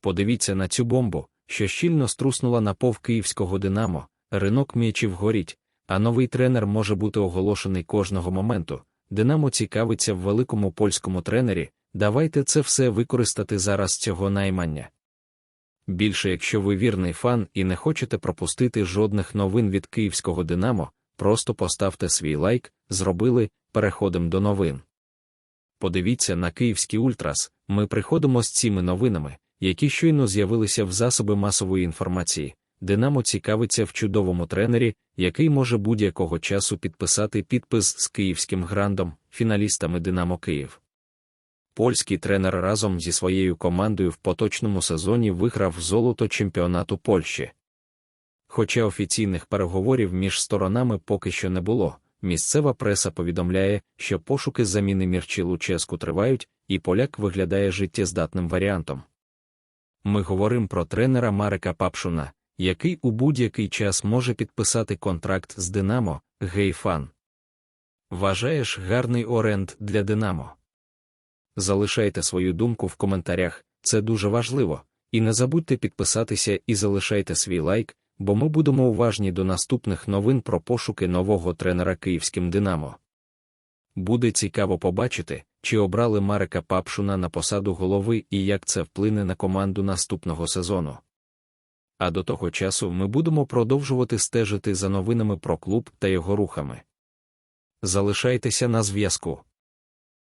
Подивіться на цю бомбу, що щільно струснула на пов київського Динамо, ринок м'ячів горіть, а новий тренер може бути оголошений кожного моменту. Динамо цікавиться в великому польському тренері. Давайте це все використати зараз цього наймання. Більше, якщо ви вірний фан і не хочете пропустити жодних новин від київського Динамо, просто поставте свій лайк, зробили, переходимо до новин. Подивіться на київський Ультрас, ми приходимо з цими новинами, які щойно з'явилися в засоби масової інформації. Динамо цікавиться в чудовому тренері, який може будь-якого часу підписати підпис з київським грандом, фіналістами Динамо Київ. Польський тренер разом зі своєю командою в поточному сезоні виграв золото чемпіонату Польщі. Хоча офіційних переговорів між сторонами поки що не було, місцева преса повідомляє, що пошуки заміни Мірчі Луческу тривають, і поляк виглядає життєздатним варіантом. Ми говоримо про тренера Марека Папшуна, який у будь-який час може підписати контракт з Динамо, гейфан. Вважаєш гарний оренд для Динамо? Залишайте свою думку в коментарях, це дуже важливо. І не забудьте підписатися і залишайте свій лайк, бо ми будемо уважні до наступних новин про пошуки нового тренера київським Динамо. Буде цікаво побачити, чи обрали Марека Папшуна на посаду голови і як це вплине на команду наступного сезону. А до того часу ми будемо продовжувати стежити за новинами про клуб та його рухами. Залишайтеся на зв'язку.